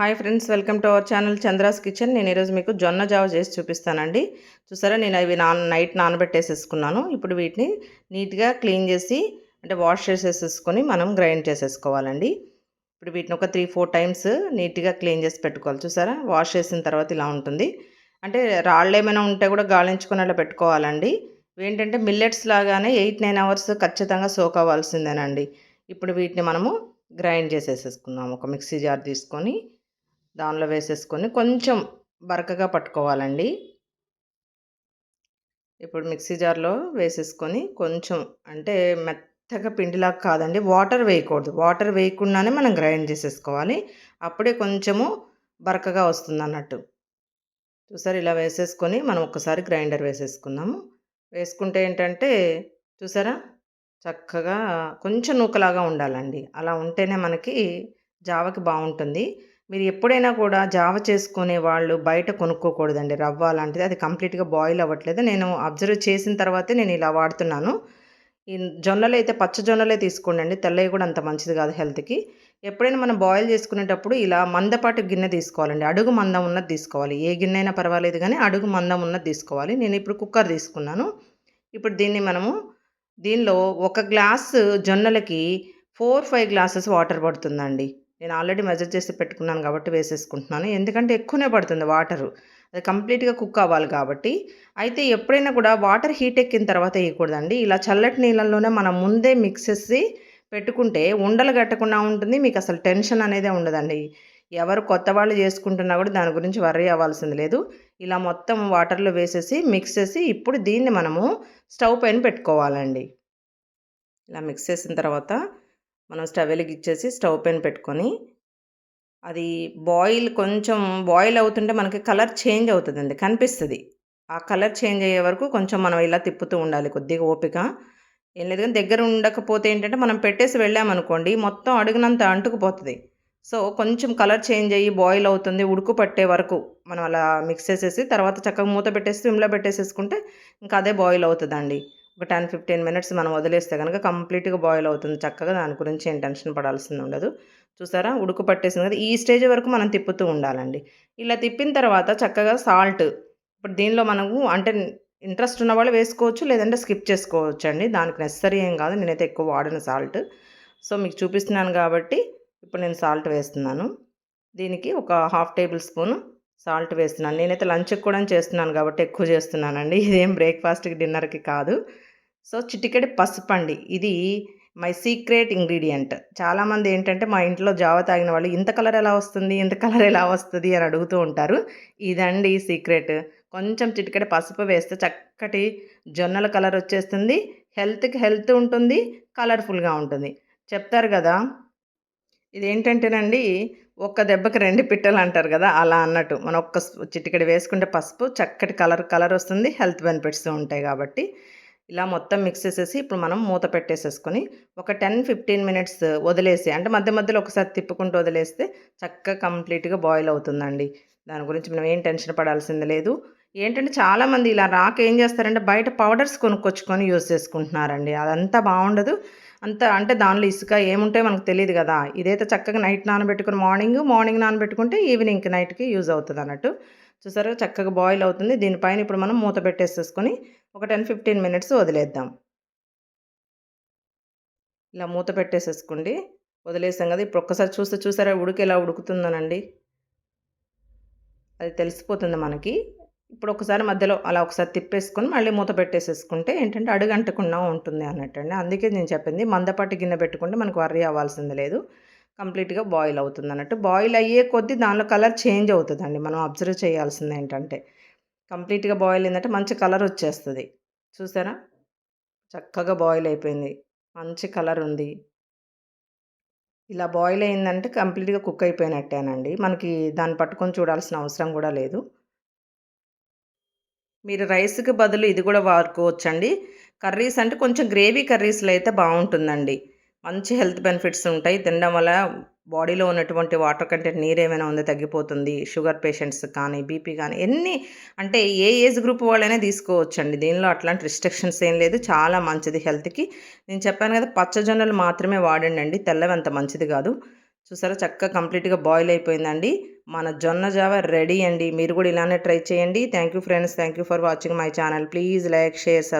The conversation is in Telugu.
Hi friends welcome to our channel Chandra's kitchen. నేను ఈరోజు మీకు జొన్న జావ చేసి చూపిస్తానండి. చూసారా నేను అవి నాన్ నైట్ నానబెట్టేసేసుకున్నాను. ఇప్పుడు వీటిని నీట్గా క్లీన్ చేసి అంటే వాష్ చేసేసేసుకొని మనం గ్రైండ్ చేసేసుకోవాలండి. ఇప్పుడు వీటిని ఒక త్రీ ఫోర్ టైమ్స్ నీట్గా క్లీన్ చేసి పెట్టుకోవాలి. చూసారా వాష్ చేసిన తర్వాత ఇలా ఉంటుంది. అంటే రాళ్ళు ఏమైనా ఉంటే కూడా గాలించుకొని అలా పెట్టుకోవాలండి. ఏంటంటే మిల్లెట్స్ లాగానే ఎయిట్ నైన్ అవర్స్ ఖచ్చితంగా సోక్ అవ్వాల్సిందేనండి. ఇప్పుడు వీటిని మనము గ్రైండ్ చేసేసేసుకుందాం. ఒక మిక్సీ జార్ తీసుకొని దానిలో వేసేసుకొని కొంచెం బరకగా పట్టుకోవాలండి. ఇప్పుడు మిక్సీ జార్లో వేసేసుకొని కొంచెం అంటే మెత్తగా పిండిలాగా కాదండి వాటర్ వేయకూడదు. వాటర్ వేయకుండానే మనం గ్రైండ్ చేసేసుకోవాలి. అప్పుడే కొంచెము బరకగా వస్తుంది అన్నట్టు చూసారు ఇలా వేసేసుకొని మనం ఒక్కసారి గ్రైండర్ వేసేసుకుందాము. వేసుకుంటే ఏంటంటే చూసారా? చక్కగా కొంచెం నూకలాగా ఉండాలండి. అలా ఉంటేనే మనకి జావకి బాగుంటుంది. మీరు ఎప్పుడైనా కూడా జావ చేసుకునే వాళ్ళు బయట కొనుక్కోకూడదండి. రవ్వ లాంటిది. అది కంప్లీట్గా బాయిల్ అవ్వట్లేదు. నేను అబ్జర్వ్ చేసిన తర్వాతే నేను ఇలా వాడుతున్నాను. ఈ జొన్నలు అయితే పచ్చ జొన్నలే తీసుకోండి తెల్లవి కూడా అంత మంచిది కాదు హెల్త్కి. ఎప్పుడైనా మనం బాయిల్ చేసుకునేటప్పుడు ఇలా మందపాటి గిన్నె తీసుకోవాలండి. అడుగు మందం ఉన్నది తీసుకోవాలి. ఏ గిన్నె అయినా పర్వాలేదు కానీ అడుగు మందం ఉన్నది తీసుకోవాలి. నేను ఇప్పుడు కుక్కర్ తీసుకున్నాను. ఇప్పుడు దీన్ని మనము దీనిలో ఒక గ్లాస్ జొన్నలకి ఫోర్ ఫైవ్ గ్లాసెస్ వాటర్ పడుతుందండి. నేను ఆల్రెడీ మెజర్ చేసి పెట్టుకున్నాను కాబట్టి వేసేసుకుంటున్నాను. ఎందుకంటే ఎక్కువనే పడుతుంది వాటరు. అది కంప్లీట్గా కుక్ అవ్వాలి కాబట్టి. అయితే ఎప్పుడైనా కూడా వాటర్ హీట్ ఎక్కిన తర్వాత వేయకూడదండి. ఇలా చల్లటి నీళ్ళల్లోనే మనం ముందే మిక్స్ చేసి పెట్టుకుంటే ఉండలు కట్టకుండా ఉంటుంది. మీకు అసలు టెన్షన్ అనేదే ఉండదండి. ఎవరు కొత్త వాళ్ళు చేసుకుంటున్నా కూడా దాని గురించి వర్రీ అవ్వాల్సింది లేదు. ఇలా మొత్తం వాటర్లో వేసేసి మిక్స్ చేసి ఇప్పుడు దీన్ని మనము స్టవ్ పైన పెట్టుకోవాలండి. ఇలా మిక్స్ చేసిన తర్వాత మనం స్టవ్ వెలిగిచ్చేసి స్టవ్ పైన పెట్టుకొని అది బాయిల్ కొంచెం బాయిల్ అవుతుంటే మనకి కలర్ చేంజ్ అవుతుందండి కనిపిస్తుంది. ఆ కలర్ చేంజ్ అయ్యే వరకు కొంచెం మనం ఇలా తిప్పుతూ ఉండాలి కొద్దిగా ఓపిక. ఏం లేదు కానీ దగ్గర ఉండకపోతే ఏంటంటే మనం పెట్టేసి వెళ్ళామనుకోండి మొత్తం అడుగునంత అంటుకుపోతుంది. సో కొంచెం కలర్ చేంజ్ అయ్యి బాయిల్ అవుతుంది ఉడుకు పట్టే వరకు మనం అలా మిక్స్ చేసేసి తర్వాత చక్కగా మూత పెట్టేసి సిమ్లో పెట్టేసేసుకుంటే ఇంకా అదే బాయిల్ అవుతుందండి. ఒక టెన్ ఫిఫ్టీన్ మినిట్స్ మనం వదిలేస్తే కనుక కంప్లీట్గా బాయిల్ అవుతుంది. చక్కగా దాని గురించి ఏం టెన్షన్ పడాల్సింది ఉండదు. చూసారా? ఉడుకు పట్టేసింది కదా! ఈ స్టేజ్ వరకు మనం తిప్పుతూ ఉండాలండి. ఇలా తిప్పిన తర్వాత చక్కగా సాల్ట్ ఇప్పుడు దీనిలో మనము అంటే ఇంట్రెస్ట్ ఉన్న వాళ్ళు వేసుకోవచ్చు లేదంటే స్కిప్ చేసుకోవచ్చు అండి. దానికి నెసరీ ఏం కాదు. నేనైతే ఎక్కువ వాడిన సాల్ట్. సో మీకు చూపిస్తున్నాను కాబట్టి ఇప్పుడు నేను సాల్ట్ వేస్తున్నాను. దీనికి ఒక హాఫ్ టేబుల్ స్పూన్ సాల్ట్ వేస్తున్నాను. నేనైతే లంచ్కి కూడా చేస్తున్నాను కాబట్టి ఎక్కువ చేస్తున్నానండి. ఇదేం బ్రేక్ఫాస్ట్కి డిన్నర్కి కాదు. సో చిటికెడి పసుపు అండి ఇది మై సీక్రెట్ ఇంగ్రీడియంట్. చాలామంది ఏంటంటే మా ఇంట్లో జావ తాగిన వాళ్ళు ఇంత కలర్ ఎలా వస్తుంది? ఇంత కలర్ ఎలా వస్తుంది? అని అడుగుతూ ఉంటారు. ఇదండి సీక్రెట్. కొంచెం చిటికెడి పసుపు వేస్తే చక్కటి జొన్నల కలర్ వచ్చేస్తుంది. హెల్త్కి హెల్త్ ఉంటుంది కలర్ఫుల్గా ఉంటుంది. చెప్తారు కదా ఇదేంటంటేనండి ఒక్క దెబ్బకి రెండు పిట్టలు అంటారు కదా అలా అన్నట్టు. మనం ఒక్క చిటికెడి వేసుకుంటే పసుపు చక్కటి కలర్ కలర్ వస్తుంది హెల్త్ బెనిఫిట్స్ ఉంటాయి కాబట్టి. ఇలా మొత్తం మిక్స్ చేసేసి ఇప్పుడు మనం మూత పెట్టేసేసుకొని ఒక టెన్ ఫిఫ్టీన్ మినిట్స్ వదిలేసి అంటే మధ్య మధ్యలో ఒకసారి తిప్పుకుంటూ వదిలేస్తే చక్కగా కంప్లీట్గా బాయిల్ అవుతుందండి. దాని గురించి మనం ఏం టెన్షన్ పడాల్సింది లేదు. ఏంటంటే చాలామంది ఇలా రాక ఏం చేస్తారంటే బయట పౌడర్స్ కొనుక్కొచ్చుకొని యూజ్ చేసుకుంటున్నారండి. అదంతా బాగుండదు. అంత అంటే దానిలో ఇసుక ఏముంటే మనకు తెలియదు కదా. ఇదైతే చక్కగా నైట్ నానబెట్టుకుని మార్నింగ్ మార్నింగ్ నానబెట్టుకుంటే ఈవినింగ్ నైట్కి యూజ్ అవుతుంది అన్నట్టు చూసారు చక్కగా బాయిల్ అవుతుంది. దీనిపైన ఇప్పుడు మనం మూత పెట్టేసేసుకొని ఒక టెన్ ఫిఫ్టీన్ మినిట్స్ వదిలేద్దాం. ఇలా మూత పెట్టేసేసుకోండి. వదిలేసాం కదా? ఇప్పుడు ఒక్కసారి చూస్తే చూసారా? ఉడికి ఎలా ఉడుకుతుందనండి. అది తెలిసిపోతుంది మనకి. ఇప్పుడు ఒకసారి మధ్యలో అలా ఒకసారి తిప్పేసుకొని మళ్ళీ మూత పెట్టేసేసుకుంటే ఏంటంటే అడుగంటకుండా ఉంటుంది అన్నట్టండి. అందుకే నేను చెప్పింది మందపాటి గిన్నె పెట్టుకుంటే మనకు వర్రీ అవ్వాల్సింది లేదు. కంప్లీట్గా బాయిల్ అవుతుంది అన్నట్టు బాయిల్ అయ్యే కొద్దీ దానిలో కలర్ చేంజ్ అవుతుందండి. మనం అబ్జర్వ్ చేయాల్సింది ఏంటంటే. కంప్లీట్గా బాయిల్ అయిందంటే మంచి కలర్ వచ్చేస్తుంది. చూసారా? చక్కగా బాయిల్ అయిపోయింది. మంచి కలర్ ఉంది. ఇలా బాయిల్ అయిందంటే కంప్లీట్గా కుక్ అయిపోయినట్టేనండి. మనకి దాన్ని పట్టుకొని చూడాల్సిన అవసరం కూడా లేదు. మీరు రైస్కి బదులు ఇది కూడా వాడుకోవచ్చండి. కర్రీస్ అంటే కొంచెం గ్రేవీ కర్రీస్లో అయితే బాగుంటుందండి. మంచి హెల్త్ బెనిఫిట్స్ ఉంటాయి. తినడం వల్ల బాడీలో ఉన్నటువంటి వాటర్ కంటెంట్ నీరు ఏమైనా ఉందో తగ్గిపోతుంది. షుగర్ పేషెంట్స్ కానీ బీపీ కానీ ఎన్ని అంటే ఏ ఏజ్ గ్రూప్ వాళ్ళైనా తీసుకోవచ్చండి. దీనిలో అట్లాంటి రిస్ట్రిక్షన్స్ ఏం లేదు. చాలా మంచిది హెల్త్కి. నేను చెప్పాను కదా పచ్చజొన్నలు మాత్రమే వాడండి అండి తెల్లవి అంత మంచిది కాదు. చూసారా చక్కగా కంప్లీట్గా బాయిల్ అయిపోయిందండి. మన జొన్న జావ రెడీ అండి. మీరు కూడా ఇలానే ట్రై చేయండి. Thank you friends. Thank you for watching my channel. Please like share sub